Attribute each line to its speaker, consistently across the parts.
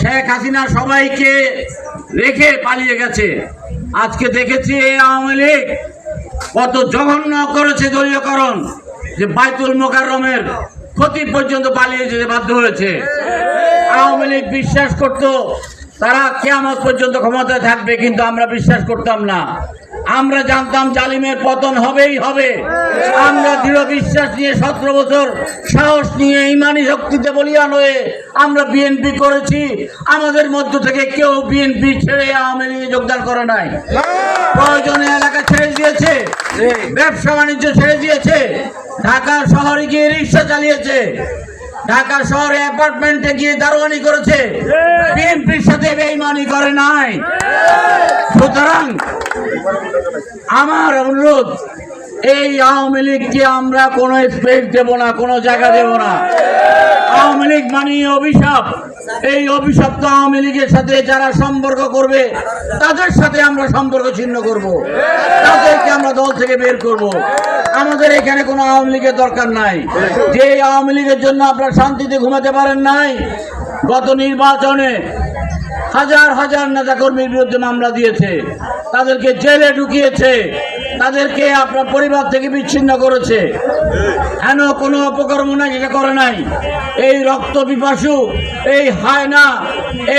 Speaker 1: শেখ হাসিনা সবাইকে রেখে পালিয়ে গেছে। আজকে দেখেছি এই আওয়ামী লীগ কত জঘন্য করেছে দলীয়করণ যে বাইতুল মোকাররমের ক্ষতি পর্যন্ত পালিয়ে যেতে বাধ্য হয়েছে। আওয়ামী লীগ বিশ্বাস করত, তারা কেমন পর্যন্ত ক্ষমতায় থাকবে, কিন্তু আমরা বিশ্বাস করতাম না। আমরা জানতাম জালিমের পতন হবেই হবে। আমরা দৃঢ় বিশ্বাস নিয়ে সতেরো বছর সাহস নিয়ে ইমানি শক্তিতে বলিয়ান হয়ে আমরা বিএনপি করেছি। আমাদের মধ্য থেকে কেউ বিএনপি ছেড়ে আওয়ামী লীগে যোগদান করে নাই। প্রয়োজনে এলাকা ছেড়ে দিয়েছে, ব্যবসা বাণিজ্য ছেড়ে দিয়েছে ঢাকা শহরে গিয়ে রিক্সা চালিয়েছে ঢাকা শহরে অ্যাপার্টমেন্টে গিয়ে দারোয়ানি করেছে। বিএনপির সাথে বেইমানি করে নাই। সুতরাং আমার অনুরোধ, এই আওয়ামী লীগকে আমরা কোনো স্পেস দেব না, কোনো জায়গা দেব না? আওয়ামী লীগ মানে অভিশাপ, এই অভিশপ্ত আওয়ামী লীগের সাথে যারা সম্পর্ক করবে, তাদের সাথে আমরা সম্পর্ক ছিন্ন করব। তাদেরকে আমরা দল থেকে বের করব। আমাদের এখানে কোনো আওয়ামী লীগের দরকার নাই। যে আওয়ামী লীগের জন্য আপনারা শান্তিতে ঘুমাতে পারেন নাই, গত নির্বাচনে হাজার হাজার নেতাকর্মীর বিরুদ্ধে মামলা দিয়েছে। তাদেরকে জেলে ঢুকিয়েছে। তাদেরকে আপনার পরিবার থেকে বিচ্ছিন্ন করেছে। হেন কোনো অপকর্ম নাই যেটা করে নাই? এই রক্ত পিপাসু এই হায়না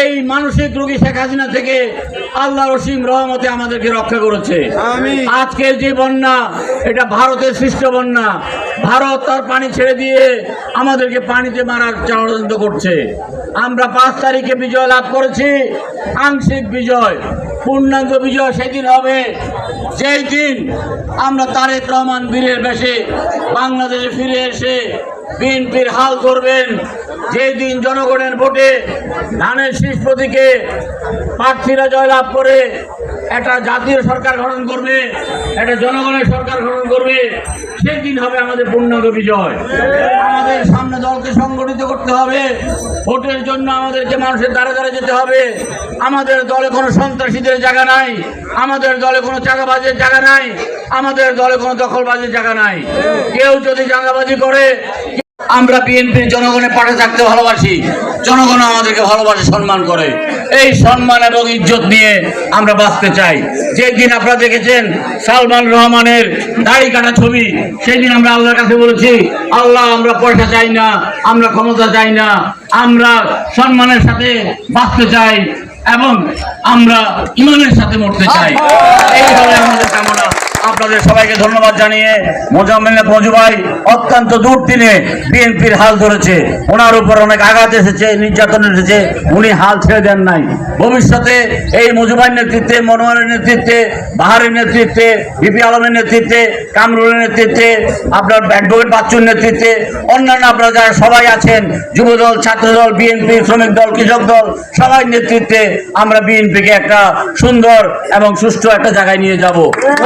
Speaker 1: এই মানসিক রোগী শেখ হাসিনা থেকে আল্লাহ রসিম রহমতে আমাদেরকে রক্ষা করেছে। আজকের যে বন্যা এটা ভারতের সৃষ্ট বন্যা। ভারত তার পানি ছেড়ে দিয়ে আমাদেরকে পানিতে মারার ষড়যন্ত্র করছে। আমরা পাঁচ তারিখে বিজয় লাভ করেছি। আংশিক বিজয়, পূর্ণাঙ্গ বিজয় সেদিন হবে। যেই দিন আমরা তারেক রহমান বীরের বেশে বাংলাদেশে ফিরে এসে বিএনপির হাল ধরবেন যেই দিন জনগণের ভোটে ধানের শীষ প্রতীকে প্রার্থীরা জয়লাভ করে একটা জাতীয় সরকার গঠন করবে একটা জনগণের সরকার গঠন করবে সেই দিন হবে আমাদের পূর্ণাঙ্গ বিজয়। আমাদের সামনে দলকে সংগঠিত করতে হবে, ভোটের জন্য আমাদেরকে মানুষের দ্বারে দ্বারে যেতে হবে। আমাদের দলে কোনো সন্ত্রাসীদের জায়গা নাই, আমাদের দলে কোনো চাঁদাবাজের জায়গা নাই, আমাদের দলে কোনো দখলবাজের জায়গা নাই। কেউ যদি চাঁদাবাজি করে আমরা বিএনপির জনগণের পাশে থাকতে ভালোবাসি। জনগণ আমাদেরকে ভালোবাসে, সম্মান করে। এই সম্মান এবং ইজ্জত নিয়ে আমরা বাঁচতে চাই। যেই দিন আপনারা দেখেছেন সালমান রহমানের দাড়ি কাটা ছবি সেই দিন আমরা আল্লাহর কাছে বলেছি, আল্লাহ, আমরা পয়সা চাই না, আমরা ক্ষমতা চাই না, আমরা সম্মানের সাথে বাঁচতে চাই এবং আমরা ইমানের সাথে মরতে চাই। এই হলো আমাদের কামনা। আপনাদের সবাইকে ধন্যবাদ জানিয়ে মোজাম্মেল মজু ভাই অত্যন্ত দূর দিনে বিএনপির হাল ধরেছে। ওনার উপর অনেক আঘাত এসেছে, নির্যাতন এসেছে। উনি হাল ছেড়ে দেন নাই। ভবিষ্যতে এই মজুভাইয়ের নেতৃত্বে, মনোয়ারের নেতৃত্বে, বাহারের নেতৃত্বে, বিপি আলমের নেতৃত্বে, কামরুলের নেতৃত্বে, আপনার অ্যাডভোকেট বাচ্চুর নেতৃত্বে, অন্যান্য আপনারা যারা সবাই আছেন, যুবদল, ছাত্রদল, বিএনপি, শ্রমিক দল, কৃষক দল, সবাই নেতৃত্বে আমরা বিএনপিকে একটা সুন্দর এবং সুষ্ঠু একটা জায়গায় নিয়ে যাব।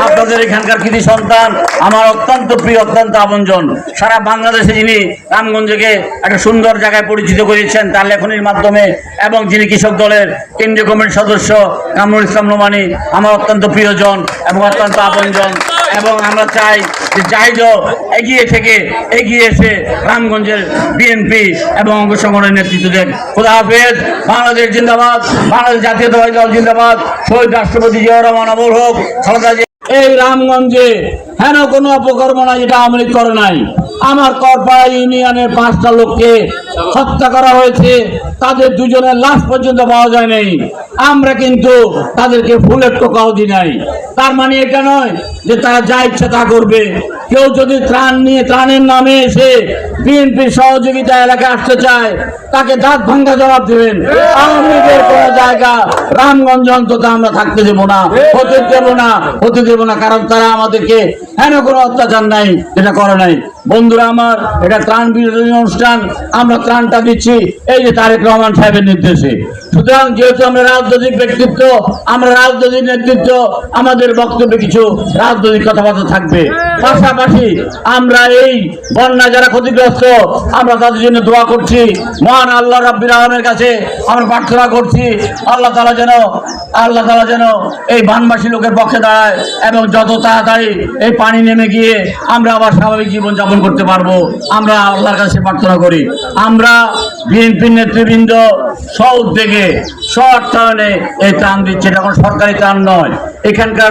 Speaker 1: আপনাদের এখানকার কৃতি সন্তান, আমার অত্যন্ত প্রিয়, অত্যন্ত আপনজন। সারা বাংলাদেশে যিনি রামগঞ্জকে একটা সুন্দর জায়গায় পরিচিত করেছেন, তার লেখনির মাধ্যমে, এবং যিনি কৃষক দলের কেন্দ্রীয় কমিটির সদস্য, কামরুল ইসলাম নোমানি আমার অত্যন্ত প্রিয়জন এবং অত্যন্ত আপনজন। এবং আমরা চাই যে জাহিদ এগিয়ে থেকে এগিয়ে এসে রামগঞ্জের বিএনপি এবং অঙ্গ সংগঠনের নেতৃত্ব দেন। খোদা হাফেজ, বাংলাদেশ জিন্দাবাদ, বাংলাদেশ জাতীয়তাবাদী দল জিন্দাবাদ, শহীদ রাষ্ট্রপতি জিয়া রহমান অমর হোক খালেদা এই রামগঞ্জে হেন কোনো অপকর্ম নাই যেটা আওয়ামী লীগ করে নাই। আমার করপাড়া ইউনিয়নের পাঁচটা লোককে হত্যা করা হয়েছে, তাদের দুজনের লাশ পর্যন্ত পাওয়া যায় নাই। আমরা কিন্তু তাদেরকে ফুলের টোকাও দিই নাই। তার মানে এটা নয় যে তারা যা ইচ্ছা তা করবে। কেউ যদি ত্রাণ নিয়ে ত্রাণের নামে এসে বিএনপির সহযোগিতা এলাকায় আসতে চায়, তাকে দাঁত ভাঙ্গা জবাব দেবেন। আওয়ামী লীগের কোনো জায়গা, রামগঞ্জ অন্তত আমরা থাকতে দেবো না, হতে দেবো না, হতে দেবো না, কারণ তারা আমাদেরকে হেন কোনো অত্যাচার নাই, যেটা করে নাই। বন্ধুরা আমার, এটা ত্রাণ বিরোধী অনুষ্ঠান, আমরা ত্রাণটা দিচ্ছি, এই যে তারেক রহমান সাহেবের নির্দেশে। সুতরাং যেহেতু আমরা রাজনৈতিক ব্যক্তিত্ব, আমরা রাজনৈতিক নেতৃত্ব, আমাদের বক্তব্যে কিছু রাজনৈতিক কথাবার্তা থাকবে। পাশাপাশি আমরা এই বন্যা যারা ক্ষতিগ্রস্ত ক্ষতিগ্রস্ত আমরা তাদের জন্য দোয়া করছি। মহান আল্লাহ রাব্বির আলমের কাছে আমরা প্রার্থনা করছি, আল্লাহ তালা যেন, আল্লাহ তালা যেন এই বানবাসী লোকের পক্ষে দাঁড়ায় এবং যত তাড়াতাড়ি এই পানি নেমে গিয়ে আমরা আবার স্বাভাবিক জীবন যাপন করতে পারব। আমরা আল্লাহর কাছে প্রার্থনা করি। আমরা বিএনপির নেতৃবৃন্দ সব উদ্যোগে স্ব অর্থায়নে এই ত্রাণ দিচ্ছে। এটা কোনো সরকারি ত্রাণ নয়। এখানকার